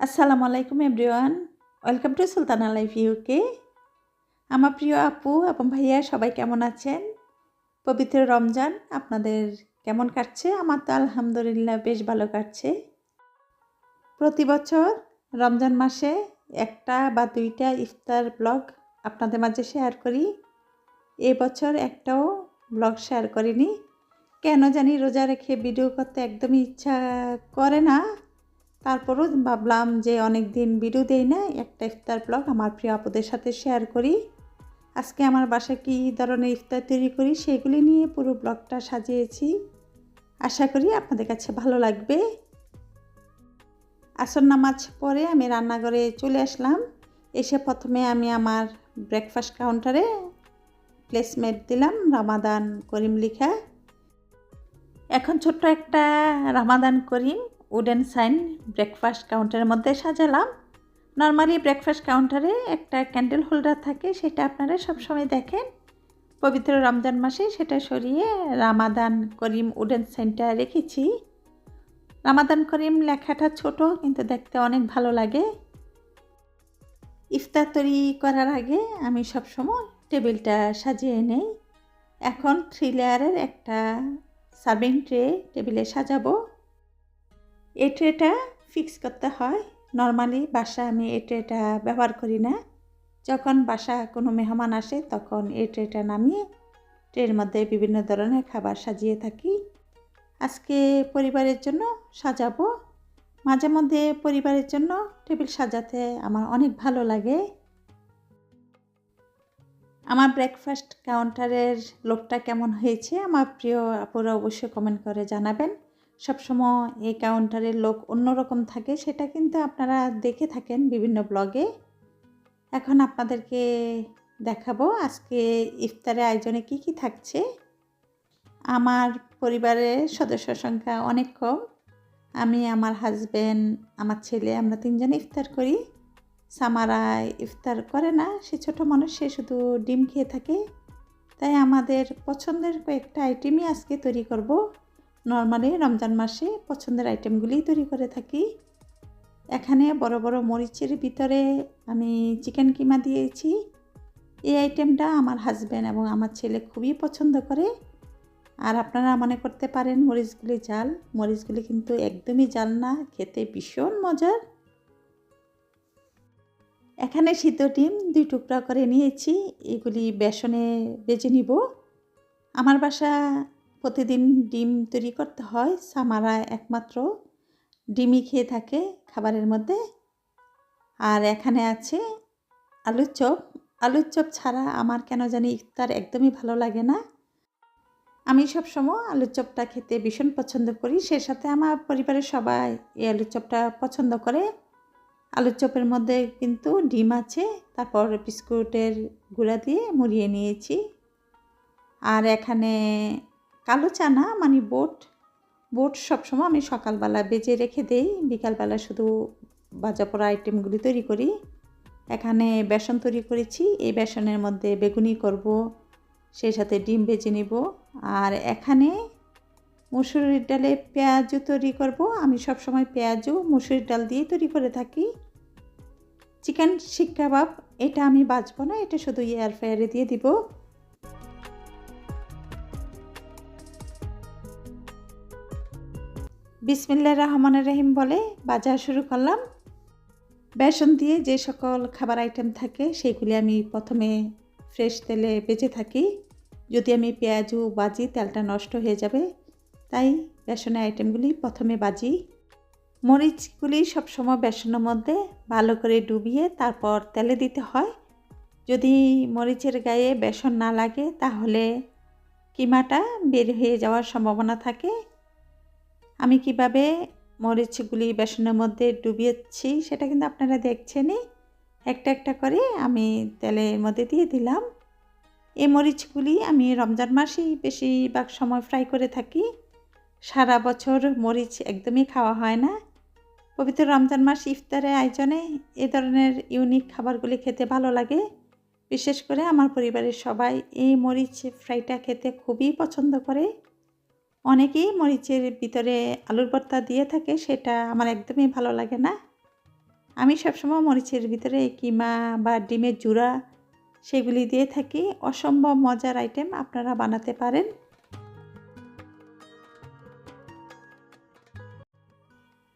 আসসালামু আলাইকুম everyone. Welcome to Sultana life UK আমার প্রিয় আপু এবং ভাইয়া, সবাই কেমন আছেন? পবিত্র রমজান, আপনাদের কেমন কাটছে? আমার তো আলহামদুলিল্লাহ বেশ ভালো কাটছে। প্রতি বছর রমজান মাসে একটা বা দুইটা ইফতার ব্লগ আপনাদের মাঝে শেয়ার করি। এবছর একটাও ব্লগ শেয়ার করিনি। কেন জানি রোজা রেখে ভিডিও করতে একদমই ইচ্ছা করে না। তারপরও ভাবলাম যে অনেক দিন ভিডিও দেই না, একটা ইফতার ব্লগ আমার প্রিয় আপুদের সাথে শেয়ার করি। আজকে আমার বাসায় কী ধরনের ইফতার তৈরি করি সেগুলি নিয়ে পুরো ব্লগটা সাজিয়েছি। আশা করি আপনাদের কাছে ভালো লাগবে। আসর নামাজ পরে আমি রান্নাঘরে চলে আসলাম। এসে প্রথমে আমি আমার ব্রেকফাস্ট কাউন্টারে প্লেসমেন্ট দিলাম রামাদান করিম লিখা। এখন ছোট্ট একটা রামাদান করিম। উডেন সাইন ব্রেকফাস্ট কাউন্টারের মধ্যে সাজালাম। নর্মালি ব্রেকফাস্ট কাউন্টারে একটা ক্যান্ডেল হোল্ডার থাকে, সেটা আপনারা সবসময় দেখেন। পবিত্র রমজান মাসে সেটা সরিয়ে রামাদান করিম উডেন সাইনটা রেখেছি। রামাদান করিম লেখাটা ছোট, কিন্তু দেখতে অনেক ভালো লাগে। ইফতার তৈরি করার আগে আমি সবসময় টেবিলটা সাজিয়ে নেই। এখন থ্রি লেয়ারের একটা সার্ভিং ট্রে টেবিলে সাজাবো। এই ট্রেটা ফিক্স করতে হয়। নর্মালি বাসা আমি এই ট্রেটা ব্যবহার করি না। যখন বাসা কোনো মেহমান আসে তখন এই ট্রেটা নামিয়ে ট্রের মধ্যে বিভিন্ন ধরনের খাবার সাজিয়ে থাকি। আজকে পরিবারের জন্য সাজাবো। মাঝে মধ্যে পরিবারের জন্য টেবিল সাজাতে আমার অনেক ভালো লাগে। আমার ব্রেকফাস্ট কাউন্টারের লোকটা কেমন হয়েছে আমার প্রিয় আপুরা অবশ্যই কমেন্ট করে জানাবেন। সবসময় এই কাউন্টারের লোক অন্যরকম থাকে, সেটা কিন্তু আপনারা দেখে থাকেন বিভিন্ন ব্লগে এখন আপনাদেরকে দেখাবো আজকে ইফতারে আয়োজনে কি কি থাকছে। আমার পরিবারের সদস্য সংখ্যা অনেক কম। আমি, আমার হাজব্যান্ড আমার ছেলে, আমরা তিনজন ইফতার করি। সামারায় ইফতার করে না, সে ছোট মানুষ, সে শুধু ডিম খেয়ে থাকে। তাই আমাদের পছন্দের কয়েকটা আইটেমই আজকে তৈরি করব। নর্মালি রমজান মাসে পছন্দের আইটেমগুলি তৈরি করে থাকি। এখানে বড় বড় মরিচের ভিতরে আমি চিকেন কিমা দিয়েছি। এই আইটেমটা আমার হাজব্যান্ড এবং আমার ছেলে খুবই পছন্দ করে। আর আপনারা মনে করতে পারেন, মরিচগুলি জাল। মরিচগুলি কিন্তু একদমই জাল না, খেতে ভীষণ মজার। এখানে সিদ্ধ ডিম দুই টুকরা করে নিয়েছি। এগুলি বেসনে বেজে নিব। আমার বাসা প্রতিদিন ডিম তৈরি করতে হয়। সামারা একমাত্র ডিমই খেয়ে থাকে খাবারের মধ্যে। আর এখানে আছে আলুর চপ। আলুর চপ ছাড়া আমার কেন জানি ইফতার একদমই ভালো লাগে না। আমি সবসময় আলুর চপটা খেতে ভীষণ পছন্দ করি। সে সাথে আমার পরিবারের সবাই এই আলুর চপটা পছন্দ করে। আলুর চপের মধ্যে কিন্তু ডিম আছে। তারপর বিস্কুটের গুঁড়া দিয়ে মুড়িয়ে নিয়েছি। আর এখানে কালো চানা মানে বোট বোট সবসময় আমি সকালবেলা বেজে রেখে দেই। বিকালবেলা শুধু ভাজা পোড়া আইটেমগুলি তৈরি করি। এখানে বেসন তৈরি করেছি। এই বেসনের মধ্যে বেগুনি করব, সেই সাথে ডিম ভেজে নিব। আর এখানে মুসুরির ডালে পেঁয়াজও তৈরি করব। আমি সবসময় পেঁয়াজও মুসুরির ডাল দিয়ে তৈরি করে থাকি। চিকেন শিক কাবাব এটা আমি বাজবো না, এটা শুধু এয়ার ফ্রায়ারে দিয়ে দিব। বিসমিল্লা রহমান রহিম বলে বাজার শুরু করলাম। বেসন দিয়ে যে সকল খাবার আইটেম থাকে, সেগুলি আমি প্রথমে ফ্রেশ তেলে বেঁচে থাকি। যদি আমি পেঁয়াজু, বাজি, তেলটা নষ্ট হয়ে যাবে, তাই বেসনের আইটেমগুলি প্রথমে বাজি। মরিচগুলি সবসময় বেসনের মধ্যে ভালো করে ডুবিয়ে তারপর তেলে দিতে হয়। যদি মরিচের গায়ে বেসন না লাগে, তাহলে কিমাটা বের হয়ে যাওয়ার সম্ভাবনা থাকে। আমি কীভাবে মরিচগুলি বেসনের মধ্যে ডুবিয়েছি সেটা কিন্তু আপনারা দেখছেনই। একটা একটা করে আমি তেলের মধ্যে দিয়ে দিলাম। এই মরিচগুলি আমি রমজান মাসেই বেশিরভাগ সময় ফ্রাই করে থাকি। সারা বছর মরিচ একদমই খাওয়া হয় না। পবিত্র রমজান মাস ইফতারে আয়োজনে এ ধরনের ইউনিক খাবারগুলি খেতে ভালো লাগে। বিশেষ করে আমার পরিবারের সবাই এই মরিচ ফ্রাইটা খেতে খুবই পছন্দ করে। অনেকেই মরিচের ভিতরে আলুর ভর্তা দিয়ে থাকে, সেটা আমার একদমই ভালো লাগে না। আমি সবসময় মরিচের ভিতরে কিমা বা ডিমের জুড়া সেগুলি দিয়ে থাকি। অসম্ভব মজার আইটেম আপনারা বানাতে পারেন।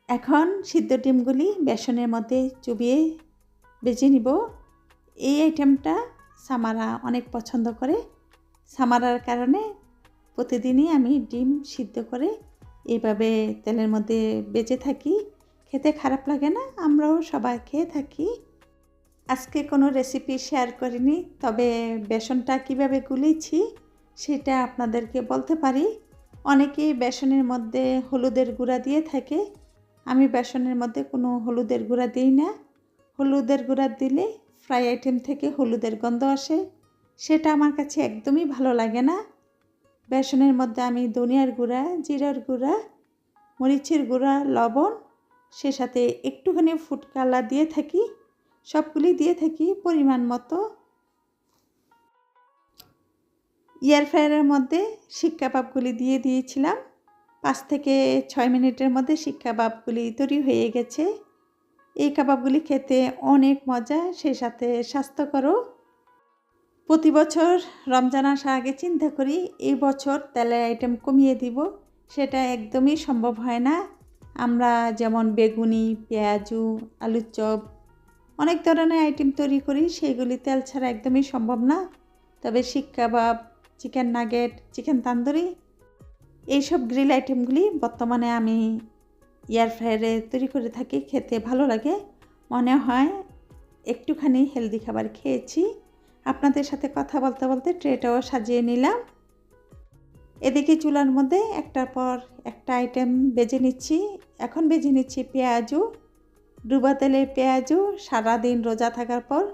এখন সিদ্ধ ডিমগুলি বেসনের মধ্যে চুবিয়ে বেজে নিব। এই আইটেমটা সামারা অনেক পছন্দ করে। সামারার কারণে প্রতিদিনই আমি ডিম সিদ্ধ করে এইভাবে তেলের মধ্যে বেজে থাকি। খেতে খারাপ লাগে না, আমরাও সবাই খেয়ে থাকি। আজকে কোনো রেসিপি শেয়ার করিনি, তবে বেসনটা কীভাবে গুলিয়েছি সেটা আপনাদেরকে বলতে পারি। অনেকেই বেসনের মধ্যে হলুদের গুঁড়া দিয়ে থাকে। আমি বেসনের মধ্যে কোনো হলুদের গুঁড়া দিই না। হলুদের গুঁড়া দিলে ফ্রাই আইটেম থেকে হলুদের গন্ধ আসে। সেটা আমার কাছে একদমই ভালো লাগে না। বেসনের মধ্যে আমি ধনিয়ার গুঁড়া, জিরার গুঁড়া, মরিচের গুঁড়া, লবণ, সে সাথে একটুখানি ফুড কালার দিয়ে থাকি, সবগুলি দিয়ে থাকি পরিমাণ মতো। এয়ার ফ্রায়ারের মধ্যে শিক কাবাবগুলি দিয়ে দিয়েছিলাম। পাঁচ থেকে ছয় মিনিটের মধ্যে শিক কাবাবগুলি তৈরি হয়ে গেছে। এই কাবাবগুলি খেতে অনেক মজা সেই সাথে স্বাস্থ্যকরও। প্রতি বছর রমজান আসার আগে চিন্তা করি, এই বছর তেলের আইটেম কমিয়ে দিব। সেটা একদমই সম্ভব হয় না। আমরা যেমন বেগুনি, পেঁয়াজু, আলুর চপ, অনেক ধরনের আইটেম তৈরি করি, সেইগুলি তেল ছাড়া একদমই সম্ভব না। তবে seekh kebab chicken nugget, chicken tandoori, এইসব গ্রিল আইটেমগুলি বর্তমানে আমি এয়ার ফ্রায়ারে তৈরি করে থাকি, খেতে ভালো লাগে। মনে হয় একটুখানি হেলদি খাবার খেয়েছি। আপনাদের সাথে কথা বলতে বলতে ট্রেটাও সাজিয়ে নিলাম। এদিকে চুলার মধ্যে একটার পর একটা আইটেম বেজে নিচ্ছি। এখন বেজে নিচ্ছি পেঁয়াজু, ডুবা তেলে পেঁয়াজু, সারাদিন রোজা থাকার পর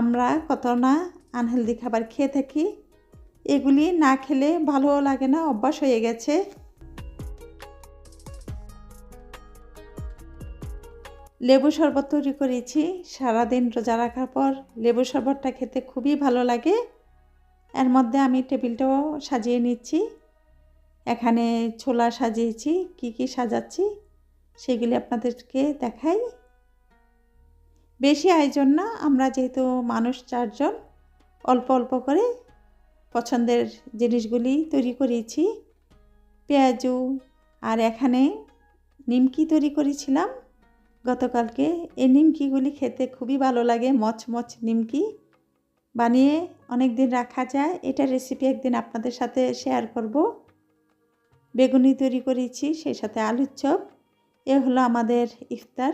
আমরা কত না আনহেলদি খাবার খেয়ে থাকি। এগুলি না খেলে ভালোও লাগে না, অভ্যাস হয়ে গেছে। লেবু শরবত তৈরি করেছি। সারাদিন রোজা রাখার পর লেবু শরবতটা খেতে খুবই ভালো লাগে। এর মধ্যে আমি টেবিলটাও সাজিয়ে নিচ্ছি। এখানে ছোলা সাজিয়েছি। কি কি সাজাচ্ছি সেগুলি আপনাদেরকে দেখাই। বেশি আয়োজন না, আমরা যেহেতু মানুষ চারজন, অল্প অল্প করে পছন্দের জিনিসগুলি তৈরি করেছি। পেঁয়াজু আর এখানে নিমকি তৈরি করেছিলাম। গতকালকে এই নিমকিগুলি খেতে খুবই ভালো লাগে, মচমচ নিমকি। বানিয়ে অনেক দিন রাখা যায়। এটা রেসিপি একদিন আপনাদের সাথে শেয়ার করব। বেগুনি তৈরি করেছি, সেই সাথে আলুর চপ। এ হলো আমাদের ইফতার।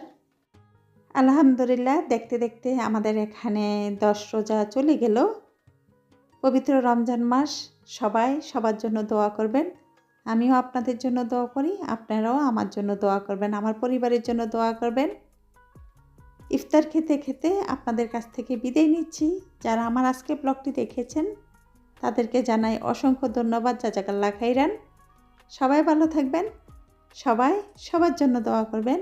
আলহামদুলিল্লাহ, দেখতে দেখতে আমাদের এখানে দশ রোজা চলে গেল। পবিত্র রমজান মাস, সবাই সবার জন্য দোয়া করবেন। আমিও আপনাদের জন্য দোয়া করি, আপনারাও আমার জন্য দোয়া করবেন, আমার পরিবারের জন্য দোয়া করবেন। ইফতার খেতে খেতে আপনাদের কাছ থেকে বিদায় নিচ্ছি। যারা আমার আজকে ব্লগটি দেখেছেন, তাদেরকে জানাই অসংখ্য ধন্যবাদ। জাজাকাল্লা খাইরান। সবাই ভালো থাকবেন, সবাই সবার জন্য দোয়া করবেন।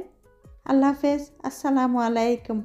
আল্লাহ হাফেজ, আসসালামু আলাইকুম।